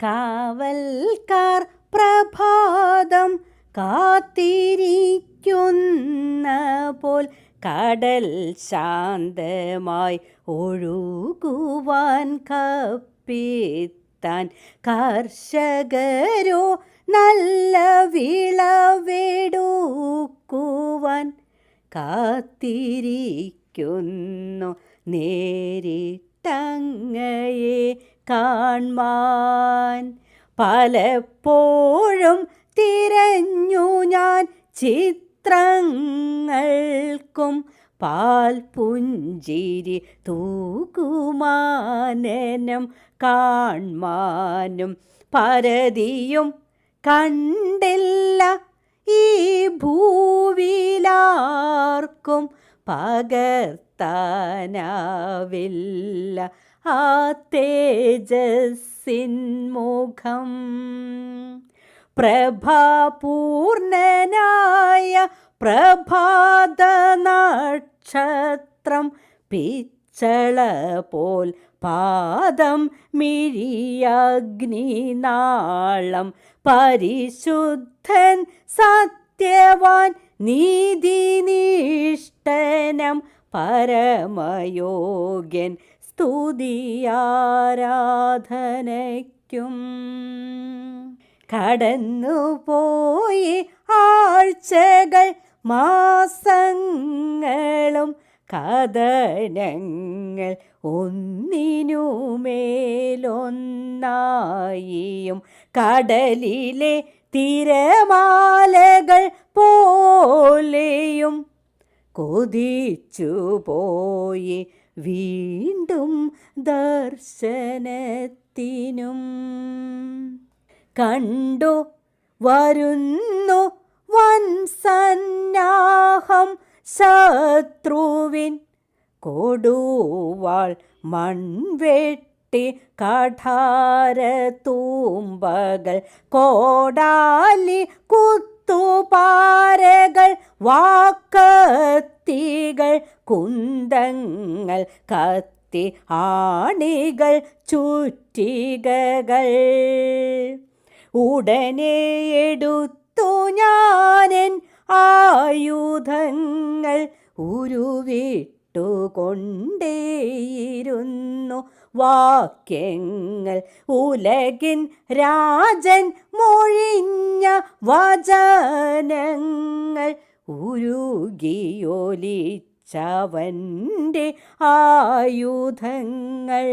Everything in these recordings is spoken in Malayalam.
കാവൽക്കാർ പ്രഭാതം കാത്തിരിക്കുന്ന പോൽ കടൽ ശാന്തമായി ഒഴുകുവാൻ കപ്പിത്താൻ കർഷകരോ നല്ല വിളവെടുക്കുവാൻ കാത്തിരിക്കുന്നു നേരിട്ടങ്ങയെ കാൺമാൻ പലപ്പോഴും തിരഞ്ഞു ഞാൻ ചിത്രങ്ങൾക്കും പാൽ പുഞ്ചിരി തൂക്കുമാനനം കാൺമാനും പരതിയും കണ്ടില്ല. ഈ ഭൂവിലാർക്കും പകർത്താനാവില്ല. ആ തേജസ്സിൻമുഖം പ്രഭാപൂർണനായ പ്രഭാത നക്ഷത്രം പിച്ചള പോൽ പാദം മിഴിയഗ്നിനാളം പരിശുദ്ധൻ സത്യവാൻ നീതിനിഷ്ഠനം പരമയോഗ്യൻ സ്തുതിയാരാധനയ്ക്കും. കടന്നുപോയി ആഴ്ചകൾ മാസങ്ങളും കഥനങ്ങൾ ഒന്നിനുമേലൊന്നായിയും കടലിലെ തിരമാലകൾ പോലെയും കൊതിച്ചു പോയി വീണ്ടും ദർശനത്തിനും. കണ്ടു വരുന്നു വൻ സന്നാഹം ശത്രുവിൻ കൊടുവാൾ മൺവെട്ടി കഠാര തൂമ്പകൾ കോടാലി കുത്തുപാരകൾ വാക്കത്തികൾ കുന്തങ്ങൾ കത്തി ആണികൾ ചുറ്റികകൾ. ഉടനെ എടുത്തു ഞാനൻ ആയുധങ്ങൾ ഉരുവിട്ടു കൊണ്ടേയിരുന്നു വാക്യങ്ങൾ ഉലകിൻ രാജൻ മൊഴിഞ്ഞ വചനങ്ങൾ ഉരുകിയൊലിച്ചവന്റെ ആയുധങ്ങൾ.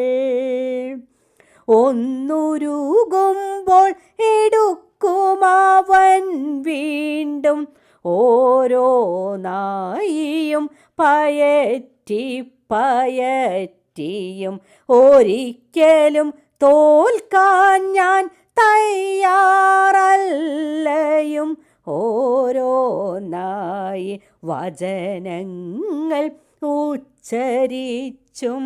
ഒന്നുരുകുമ്പോൾ എടുക്കുമാവൻ വീണ്ടും ഓരോന്നായിയും പയറ്റി പയറ്റിയും ഒരിക്കലും തോൽക്കാൻ ഞാൻ തയ്യാറല്ലയും. ഓരോന്നായി വചനങ്ങൾ ഉച്ചരിച്ചും.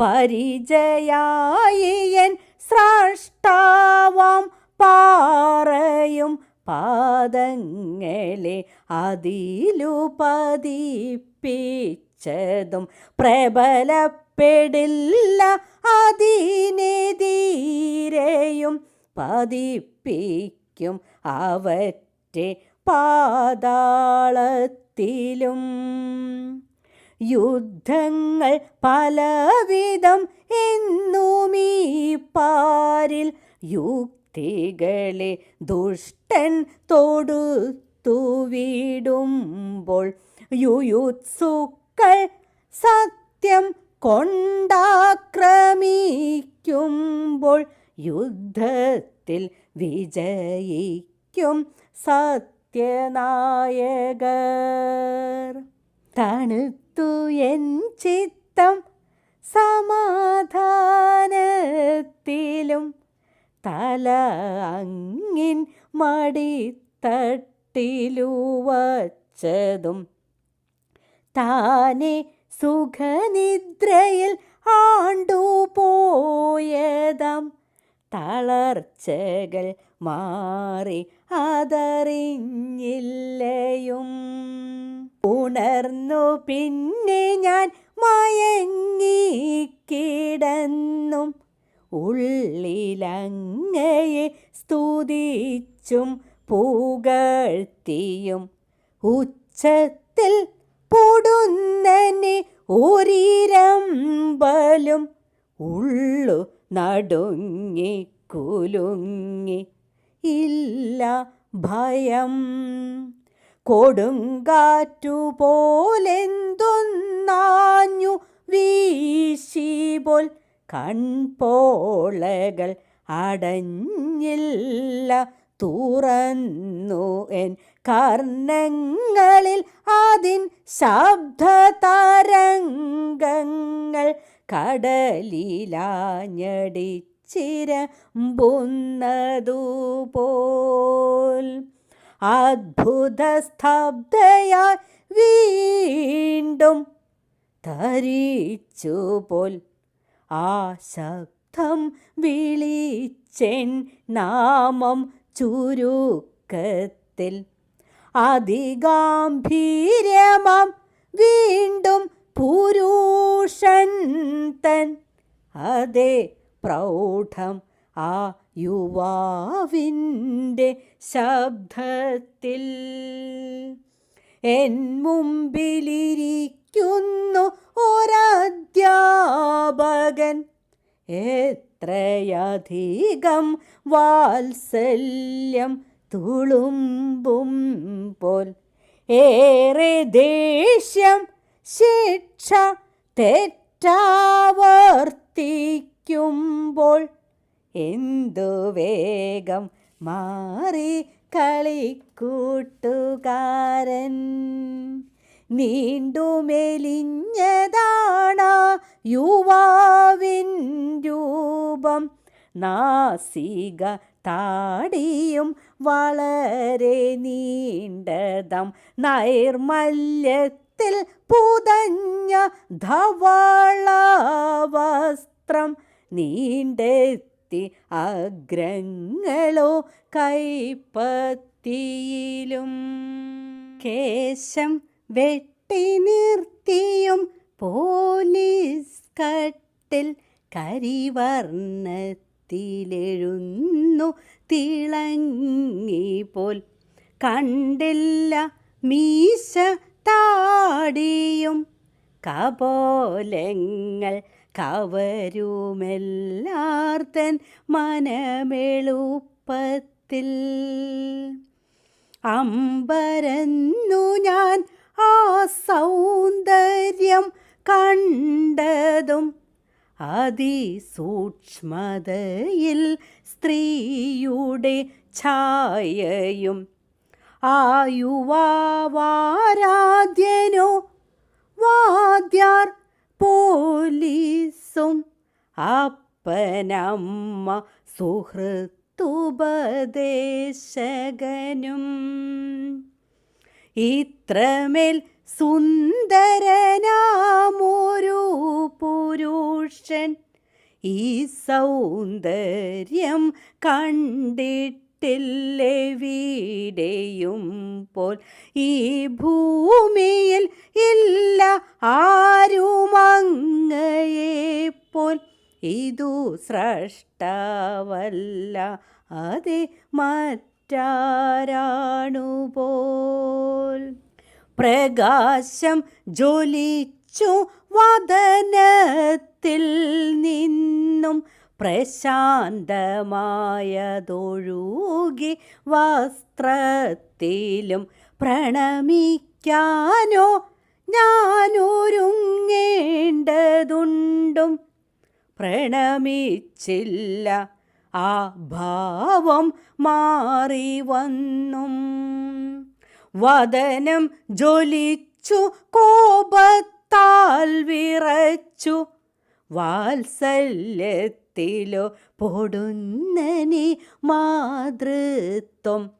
പരിചയായിയൻ സ്രഷ്ടാവാം പാറയും പാദങ്ങളെ അതിലു പതിപ്പിച്ചതും പ്രബലപ്പെടില്ല അതിനെതിരെയും പതിപ്പിക്കും അവറ്റെ പാതാളത്തിലും. യുദ്ധങ്ങൾ പലവിധം എന്നുമീ പാരിൽ യുക്തികളെ ദുഷ്ടൻ തൊടുത്തു വിടുമ്പോൾ യുയുത്സുക്കൾ സത്യം കൊണ്ടാക്രമിക്കുമ്പോൾ യുദ്ധത്തിൽ വിജയിക്കും സത്യനായകർ. തണുത്തു എൻ ചിത്തം സമാധാനത്തിലും തല അങ്ങിൻ വച്ചതും താനെ സുഖനിദ്രയിൽ ആണ്ടുപോയതാം തളർച്ചകൾ മാറി അതറിഞ്ഞില്ലയും. ഉണർന്നു പിന്നെ ഞാൻ മയങ്ങിക്കിടന്നും ഉള്ളിലങ്ങയെ സ്തുതിച്ചും പുകഴ്ത്തിയും ഉച്ചത്തിൽ പൊടുന്നനെ ഒരിരമ്പലും. ഉള്ളു നടുങ്ങി കുലുങ്ങി. ഇല്ല ഭയം. കൊടുങ്കാറ്റുപോലെന്തൊന്നാഞ്ഞു വീശിപോൽ. കൺപോളകൾ അടഞ്ഞില്ല തുറന്നു. എൻ കർണങ്ങളിൽ അതിൻ ശബ്ദതരംഗങ്ങൾ കടലിലാഞ്ഞടിച്ചിരമ്പുന്നതുപോൽ. അത്ഭുത സ്തബ്ധയായി വീണ്ടും തരിച്ചു പോൽ ആ ശബ്ദം വിളിച്ചെൻ നാമം ചുരുക്കത്തിൽ അതിഗാംഭീര്യമം വീണ്ടും പുരുഷൻ തൻ. അതേ പ്രൗഢം ആ യുവാവിന്റെ ശബ്ദത്തിൽ. എൻ മുമ്പിലിരിക്കുന്നു ഒരധ്യാപകൻ എത്രയധികം വാത്സല്യം തുളുമ്പും പോൽ. ഏറെ ദേഷ്യം ശിക്ഷ തെറ്റാവർത്തിക്കുമ്പോൾ എന്തു വേഗം മാറി കളിക്കൂട്ടുകാരൻ? നീണ്ടുമെലിഞ്ഞതാണ യുവാവിൻ രൂപം. നാസിക താടിയും വളരെ നീണ്ടതം. നൈർമല്യത്തിൽ പുതഞ്ഞ ധവള വസ്ത്രം നീണ്ടെത്തി അഗ്രങ്ങളോ കൈപ്പത്തിയിലും. കേശം വെട്ടി നിർത്തിയും പോലീസ് കട്ടിൽ കരിവർണത്തിലെഴുന്നു തിളങ്ങിപ്പോൽ കണ്ടില്ല മീശ താടിയും കപോലങ്ങൾ കവരുമെല്ലാർത്തൻ മനമെളുപ്പത്തിൽ. അമ്പരന്നു ഞാൻ ആ സൗന്ദര്യം കണ്ടതും അതിസൂക്ഷ്മതയിൽ സ്ത്രീയുടെ ഛായയും. ആ യുവാവാരാധ്യനോ വാദ്യാർ പോലീസും അപ്പനമ്മ സുഹൃത്തുപദേശകനും. ഇത്രമേൽ സുന്ദരനാമൊരു പുരുഷൻ ഈ സൗന്ദര്യം കണ്ടിട്ടില്ലേ വീടെയും പോൽ? ഈ ഭൂമിയിൽ ഇല്ല ആരുമങ്ങയെപ്പോൽ ഇതു സ്രഷ്ടാവല്ല അതെ മറ്റാരാണുപോൽ പ്രകാശം ജ്വലിച്ചു വദനത്തിൽ നിന്നും പ്രശാന്തമായതൊഴുകി വസ്ത്രത്തിലും പ്രണമിക്കാനോ ഞാനൊരുങ്ങേണ്ടതുണ്ടും പ്രണമിച്ചില്ല. ആ ഭാവം മാറി വന്നും. വദനം ജ്വലിച്ചു കോപത്താൽ വിറച്ചു. വാത്സല്യത്തിലോ പൊടുന്നനി മാതൃത്വം.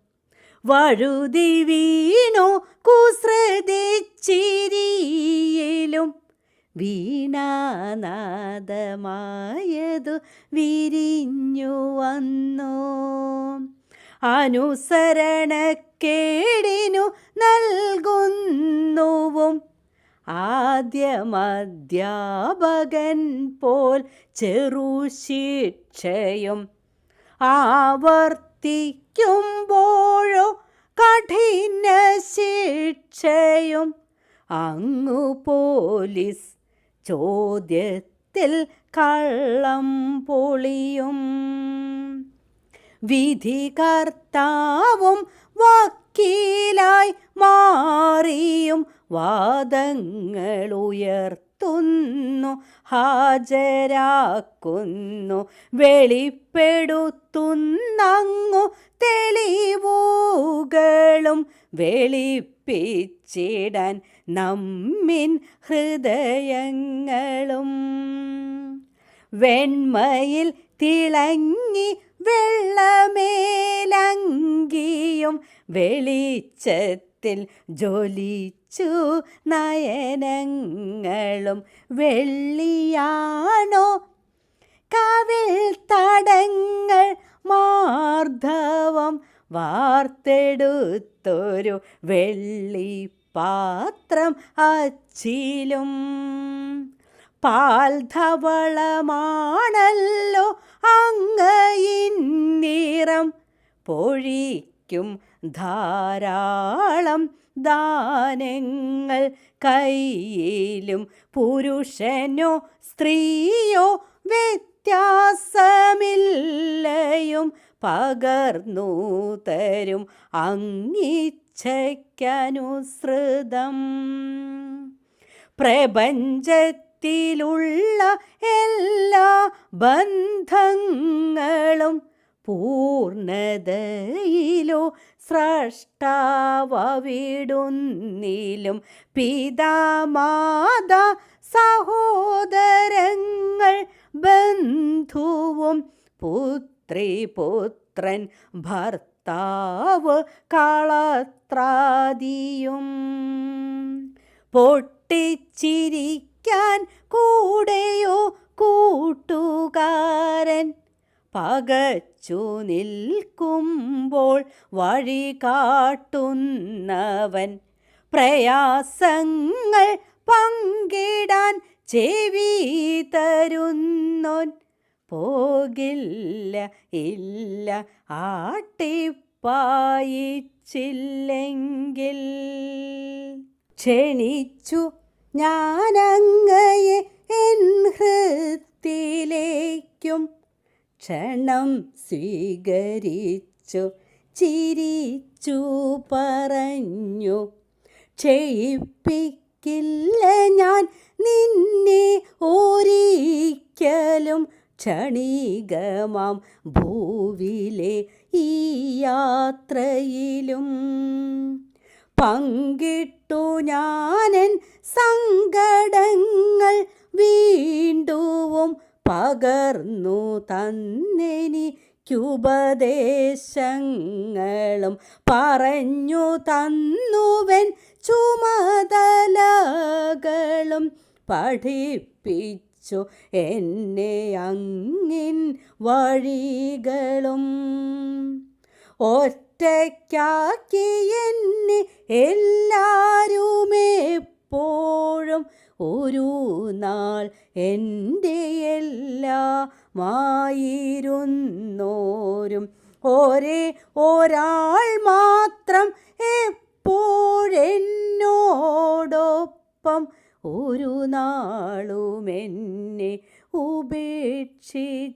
വഴുതി വീണു കുസൃതിച്ചിരിയിലും. വീണാനാദമായതു വിരിഞ്ഞു വന്നു. അനുസരണക്കേടിനു നൽകുന്നുവും ആദ്യമധ്യാപകൻ പോൽ ചെറുശിക്ഷയും ആവർത്തിക്കുമ്പോഴോ കഠിന ശിക്ഷയും അങ്ങു പോലീസ് ചോദ്യത്തിൽ കള്ളം പൊളിയും. വിധി കർത്താവും വക്കീലായി മാറിയും. വാദങ്ങൾ ഉയർത്തുന്നു ഹാജരാക്കുന്നു. വെളിപ്പെടുത്തുന്നങ്ങു തെളിവുകളും വെളിപ്പിച്ചിടാൻ നമ്മിൻ ഹൃദയങ്ങളും വെണ്മയിൽ തിളങ്ങി വെള്ളമേലങ്കിയും വെളിച്ചത്തിൽ ജോലിച്ചു നയനങ്ങളും വെള്ളിയാണോ? കവിൽ തടങ്ങൾ മാർദ്ധവം വാർത്തെടുത്തൊരു വെള്ളിപ്പാത്രം അച്ചിലും. പാൽ ധവളമാണല്ലോ അങ്ങയിൻ നിറം പൊഴിക്കും ധാരാളം ദാനങ്ങൾ കയ്യിലും. പുരുഷനോ സ്ത്രീയോ വ്യത്യാസമില്ലയും. പകർന്നു തരും അങ്ങിച്ഛയ്ക്കനുസൃതം പ്രപഞ്ചത്തിലുള്ള എല്ലാ ബന്ധങ്ങളും പൂർണതയിലോ സ്രഷ്ടാവിടുന്നിലും പിതാമാത സഹോദരങ്ങൾ ബന്ധുവും പുത്രി പുത്രൻ ഭർത്താവ് കളത്രാദിയും. പൊട്ടിച്ചിരിക്കാൻ കൂടെയോ കൂട്ടുകാരൻ? പകച്ചു നിൽക്കുമ്പോൾ വഴി കാട്ടുന്നവൻ. പ്രയാസങ്ങൾ പങ്കിടാൻ ചെവി തരുന്നോൻ. പോകില്ല ഇല്ല. ആട്ടിപ്പായിച്ചില്ലെങ്കിൽ. ക്ഷണിച്ചു ഞാനങ്ങയെ എൻ ഹൃത്തിലേക്കും ക്ഷണം സ്വീകരിച്ചു ചിരിച്ചു പറഞ്ഞു ക്ഷയിപ്പിക്കില്ല ക്ഷണികമാം ഭൂവിലെ ഈ യാത്രയിലും. പങ്കിട്ടു ഞാനൻ സങ്കടങ്ങൾ വീണ്ടുവും പകർന്നു തന്നെനി ക്യുപദേശങ്ങളും പറഞ്ഞു തന്നുവൻ ചുമതലകളും പഠിപ്പിച്ചു എന്നെ അങ്ങിൻ വഴികളും ഒറ്റയ്ക്കാക്കി എന്നെ എല്ലാരുമെപ്പോഴും ഒരു നാൾ എന്റെ എല്ലാമായിരുന്നോരും. ഒരേ ഒരാൾ മാത്രം എപ്പോഴെന്നോടൊപ്പം ഒരു നാളും എന്നെ ഉപേക്ഷിച്ചില്ലയും.